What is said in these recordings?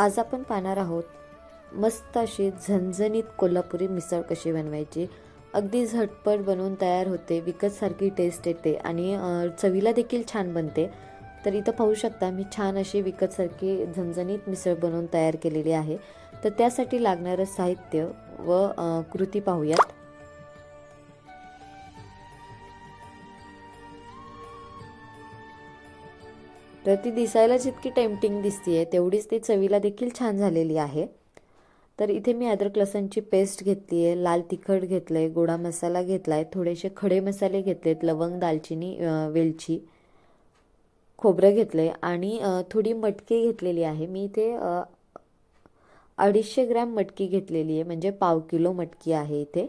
आज आपण पाहणार आहोत मस्त अशी झणझणीत कोल्हापुरी मिसळ कशी बनवायची. अगदी झटपट बनवून तयार होते विकतसारखी टेस्ट येते आणि चवीला देखील छान बनते. तर इथं पाहू शकता मी छान अशी विकतसारखी झणझणीत मिसळ बनवून तयार केलेली आहे. तर त्यासाठी लागणारं साहित्य व कृती पाहूयात. तर ती दिसायला जितकी टेम्पटिंग दिसतीये तेवढीच ती चवीला देखील छान झालेली आहे. तर इथे मी अद्रक लसणची पेस्ट घेतली आहे लाल तिखट घेतलं आहे गोडा मसाला घेतला आहे थोडेसे खडे मसाले घेतलेत लवंग दालचिनी वेलची खोबरं घेतलं आहे आणि थोडी मटकी घेतलेली आहे. मी इथे अडीचशे ग्रॅम मटकी घेतलेली आहे म्हणजे पाव किलो मटकी आहे इथे.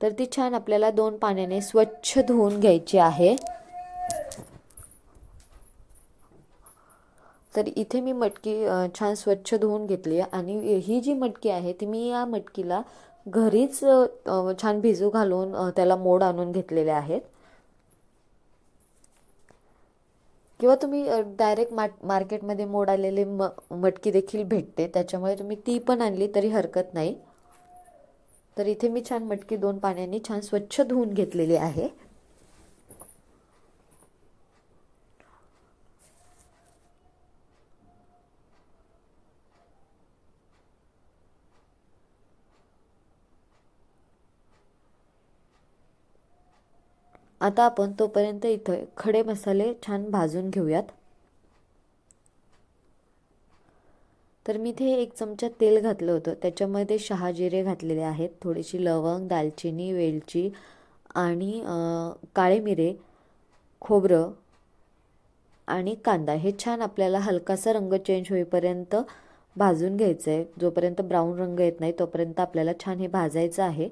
तर ती छान आपल्याला दोन पाण्याने स्वच्छ धुवून घ्यायची आहे. तर इथे मी मटकी छान स्वच्छ धुवून घेतली आहे आणि ही जी मटकी आहे ती मी या मटकीला घरीच छान भिजू घालून त्याला मोड आणून घेतलेले आहेत. किंवा तुम्ही डायरेक्ट मार्क मार्केटमध्ये मोड आलेले म मटकी देखील भेटते. त्याच्यामुळे तुम्ही ती पण आणली तरी हरकत नाही. तर इथे मी छान मटकी दोन पाण्याने छान स्वच्छ धुवून घेतलेली आहे. आता आपण तोपर्यंत इथं खडे मसाले छान भाजून घेऊयात. तर मी इथे एक चमचा तेल घातलं होतं. त्याच्यामध्ये शहाजिरे घातलेले आहेत. थोडीशी लवंग दालचिनी वेलची आणि काळे मिरे खोबरं आणि कांदा. हे छान आपल्याला हलकासा रंग चेंज होईपर्यंत भाजून घ्यायचं आहे जोपर्यंत ब्राऊन रंग येत नाही तोपर्यंत आपल्याला छान हे भाजायचं आहे.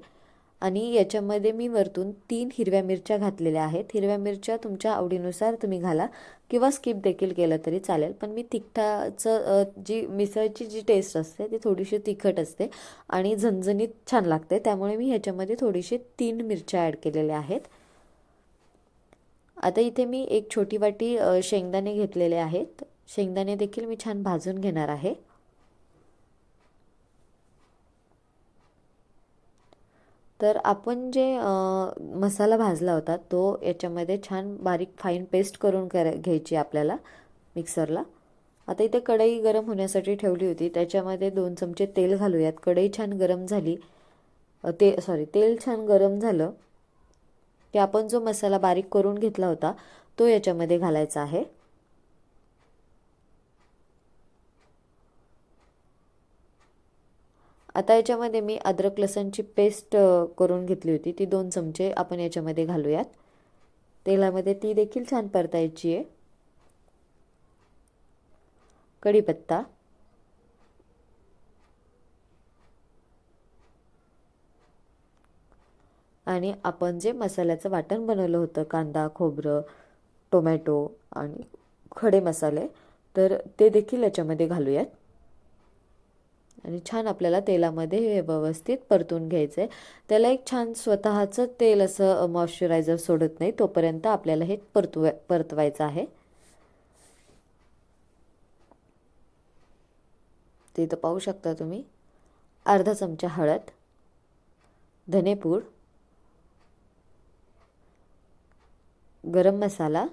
आणि याच्यामध्ये मी वरतून तीन हिरव्या मिरच्या घातलेल्या आहेत. हिरव्या मिरच्या तुमच्या आवडीनुसार तुम्ही घाला किंवा स्किप देखील केलं तरी चालेल. पण मी तिखटाचं जी मिसळची जी टेस्ट असते ती थोडीशी तिखट असते आणि झणझणीत छान लागते. त्यामुळे मी ह्याच्यामध्ये थोडीशी तीन मिरच्या ॲड केलेल्या आहेत. आता इथे मी एक छोटी वाटी शेंगदाणे घेतलेले आहेत. शेंगदाणे देखील मी छान भाजून घेणार आहे. तर आपण जे मसाला भाजला होता तो याच्यामध्ये छान बारीक फाईन पेस्ट करून कर घ्यायची आपल्याला मिक्सरला आता इथे कढई गरम होण्यासाठी ठेवली होती त्याच्यामध्ये दोन चमचे तेल घालूयात. कढई छान गरम झाली. ते सॉरी तेल छान गरम झालं की आपण जो मसाला बारीक करून घेतला होता तो याच्यामध्ये घालायचा आहे. आता याच्यामध्ये मी अद्रक लसणची पेस्ट करून घेतली होती. ती दोन चमचे आपण याच्यामध्ये घालूयात. तेलामध्ये ती देखील छान परतायची आहे. कढीपत्ता. आणि आपण जे मसाल्याचं वाटण बनवलं होतं कांदा खोबरं टोमॅटो आणि खडे मसाले तर ते देखील याच्यामध्ये घालूयात. आणि छान आपल्याला तेलामध्ये हे व्यवस्थित परतून घ्यायचं आहे त्याला एक छान स्वतःचं तेल असं मॉइश्चरायझर सोडत नाही तोपर्यंत आपल्याला हे परतू परतवायचं आहे. ते तर पाहू शकता तुम्ही. अर्धा चमचा हळद धनेपूड गरम मसाला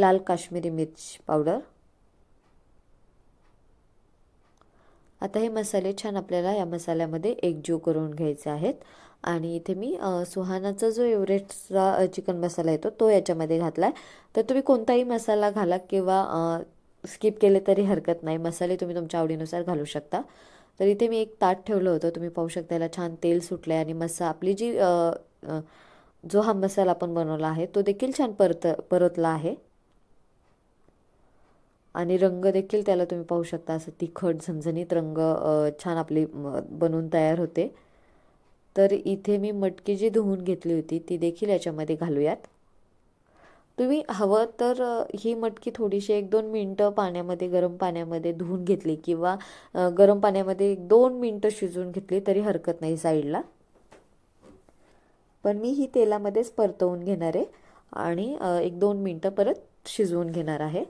लाल काश्मीरी मिर्च पावडर. आता हे मसाले छान आपल्याला या मसाल्यामध्ये एकजीव करून घ्यायचे आहेत. आणि इथे मी सुहानाचा जो एव्हरेस्टचा चिकन मसाला येतो तो याच्यामध्ये घातला आहे तर तुम्ही कोणताही मसाला घाला किंवा स्किप केले तरी हरकत नाही. मसाले तुम्ही तुमच्या आवडीनुसार घालू शकता. तर इथे मी एक ताट ठेवलं होतं. तुम्ही पाहू शकता याला छान तेल सुटलं आहे आणि मसा आपली जी जो हा मसाला आपण बनवला आहे तो देखील छान परत परतला आहे. आणि रंग देखील त्याला तुम्ही पाहू शकता. असं तिखट झणझणीत रंग छान आपली म, बनून तयार होते. तर इथे मी मटकी जी धुवून घेतली होती ती देखील याच्यामध्ये घालूयात. तुम्ही हवं तर ही मटकी थोडीशी एक दोन मिनटं पाण्यामध्ये गरम पाण्यामध्ये धुवून घेतली किंवा गरम पाण्यामध्ये एक दोन मिनटं शिजवून घेतली तरी हरकत नाही साईडला. पण मी ही तेलामध्येच परतवून घेणार आहे आणि एक दोन मिनटं परत शिजवून घेणार आहे.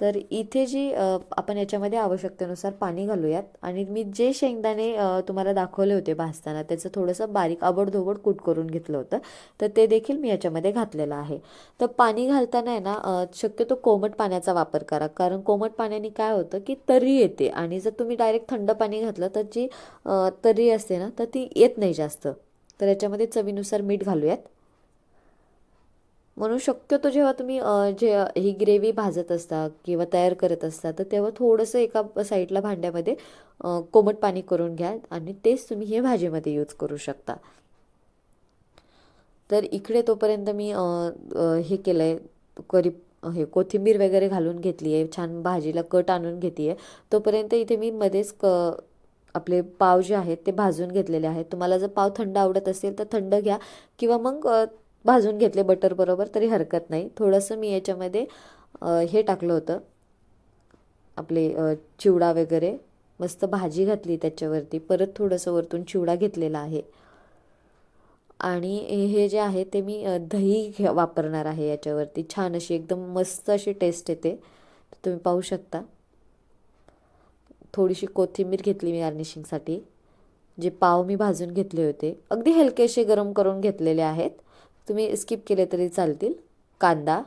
तर इथे जी आपण याच्यामध्ये आवश्यकतेनुसार पाणी घालूयात. आणि मी जे शेंगदाणे तुम्हाला दाखवले होते भाजताना त्याचं थोडंसं बारीक आबडधोबड कूट करून घेतलं होतं. तर ते देखील मी याच्यामध्ये घातलेलं आहे. तर पाणी घालताना आहे ना शक्यतो कोमट पाण्याचा वापर करा. कारण कोमट पाण्याने काय होतं की तरी येते. आणि जर तुम्ही डायरेक्ट थंड पाणी घातलं तर जी तर्री असते ना तर ती येत नाही जास्त. तर याच्यामध्ये चवीनुसार मीठ घालूयात. म्हणून शक्यतो जेव्हा तुम्ही जे ही ग्रेव्ही भाजत असता किंवा तयार करत असता तर तेव्हा थोडंसं एका साईडला भांड्यामध्ये कोमट पाणी करून घ्या आणि तेच तुम्ही हे भाजीमध्ये यूज करू शकता. तर इकडे तोपर्यंत मी हे केलं आहे करी हे कोथिंबीर वगैरे घालून घेतली आहे छान भाजीला कट आणून घेते आहे. तोपर्यंत इथे मी मध्येच क आपले पाव जे आहेत ते भाजून घेतलेले आहेत. तुम्हाला जर पाव थंड आवडत असेल तर थंड घ्या किंवा मग भाजून घेतले बटर बरोबर तरी हरकत नाही. थोडंसं मी याच्यामध्ये हे टाकलं होतं. आपले चिवडा वगैरे. मस्त भाजी घातली त्याच्यावरती. परत थोडंसं वरतून चिवडा घेतलेला आहे. आणि हे जे आहे ते मी दही घे वापरणार आहे याच्यावरती. छान अशी एकदम मस्त अशी टेस्ट येते. तुम्ही पाहू शकता. थोडीशी कोथिंबीर घेतली मी गार्निशिंगसाठी जे पाव मी भाजून घेतले होते. अगदी हलकेसे गरम करून घेतलेले आहेत. तुम्ही स्किप केले तरी चालतील. कांदा.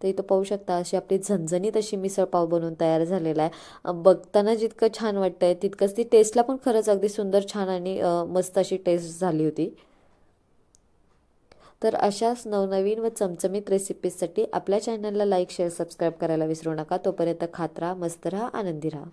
तर इथं पाहू शकता अशी आपली झणझणीत अशी मिसळपाव बनवून तयार झालेला आहे. बघताना जितकं छान वाटतंय तितकंच ती टेस्टला पण खरंच अगदी सुंदर छान आणि मस्त अशी टेस्ट झाली होती. तर अशाच नवनवीन व चमचमीत रेसिपीजसाठी आपल्या चॅनलला लाईक शेअर सबस्क्राईब करायला विसरू नका. तोपर्यंत खात राहा मस्त राहा आनंदी राहा.